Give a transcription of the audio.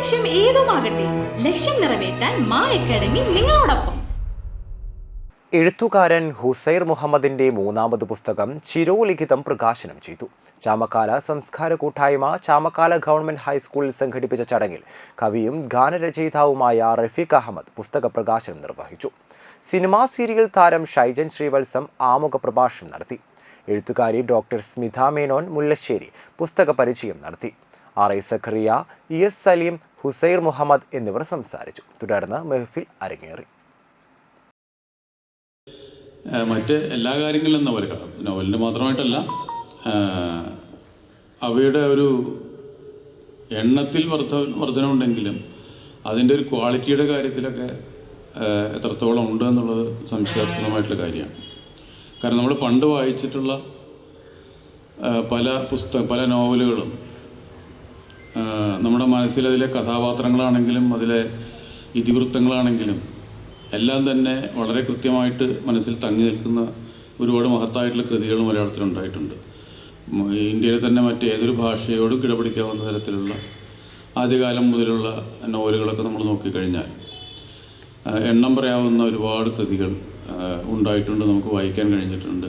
ലക്ഷ്യം ഏതുമാകട്ടെ ലക്ഷ്യം നിറവേറ്റാൻ മാ അക്കാഡമി നിങ്ങളോടൊപ്പം. എഴുത്തുകാരൻ ഹുസൈർ മുഹമ്മദിന്റെ മൂന്നാമത് പുസ്തകം ചിരോലിഖിതം പ്രകാശനം ചെയ്തു. ചാമക്കാല സംസ്കാര കൂട്ടായ്മ ചാമക്കാല ഗവൺമെന്റ് ഹൈസ്കൂളിൽ സംഘടിപ്പിച്ച ചടങ്ങിൽ കവിയും ഗാനരചയിതാവുമായ റഫീഖ് അഹമ്മദ് പുസ്തക പ്രകാശനം നിർവഹിച്ചു. സിനിമാ സീരിയൽ താരം ഷൈജൻ ശ്രീവത്സം ആമുഖ പ്രഭാഷണം നടത്തി. എഴുത്തുകാരി ഡോക്ടർ സ്മിത മേനോൻ മുല്ലശ്ശേരി പുസ്തക പരിചയം നടത്തി. R I Zacharia E S Saleem Husair Muhammad എന്നിവർ സംസാരിച്ചു. തുടർന്ന് മെഹഫിൽ അരങ്ങേറി. മറ്റ് എല്ലാ കാര്യങ്ങളിലും നോവൽ നോവലിന് മാത്രമായിട്ടല്ല അവയുടെ ഒരു എണ്ണത്തിൽ വർധ വർധനമുണ്ടെങ്കിലും അതിന്റെ ഒരു ക്വാളിറ്റിയുടെ കാര്യത്തിലൊക്കെ എത്രത്തോളം ഉണ്ട് എന്നുള്ളത് സംശയാസ്പദമായിട്ടുള്ള കാര്യമാണ്. കാരണം നമ്മൾ പണ്ട് വായിച്ചിട്ടുള്ള പല പുസ്തക പല നോവലുകളും നമ്മുടെ മനസ്സിലതിലെ കഥാപാത്രങ്ങളാണെങ്കിലും അതിലെ ഇതിവൃത്തങ്ങളാണെങ്കിലും എല്ലാം തന്നെ വളരെ കൃത്യമായിട്ട് മനസ്സിൽ തങ്ങി നിൽക്കുന്ന ഒരുപാട് മഹത്തായിട്ടുള്ള കൃതികൾ മലയാളത്തിലുണ്ടായിട്ടുണ്ട് ഇന്ത്യയിലെ തന്നെ മറ്റേതൊരു ഭാഷയോടും കിടപിടിക്കാവുന്ന തരത്തിലുള്ള ആദ്യകാലം മുതലുള്ള നോവലുകളൊക്കെ നമ്മൾ നോക്കിക്കഴിഞ്ഞാൽ എണ്ണം പറയാവുന്ന ഒരുപാട് കൃതികൾ ഉണ്ടായിട്ടുണ്ട് നമുക്ക് വായിക്കാൻ കഴിഞ്ഞിട്ടുണ്ട്.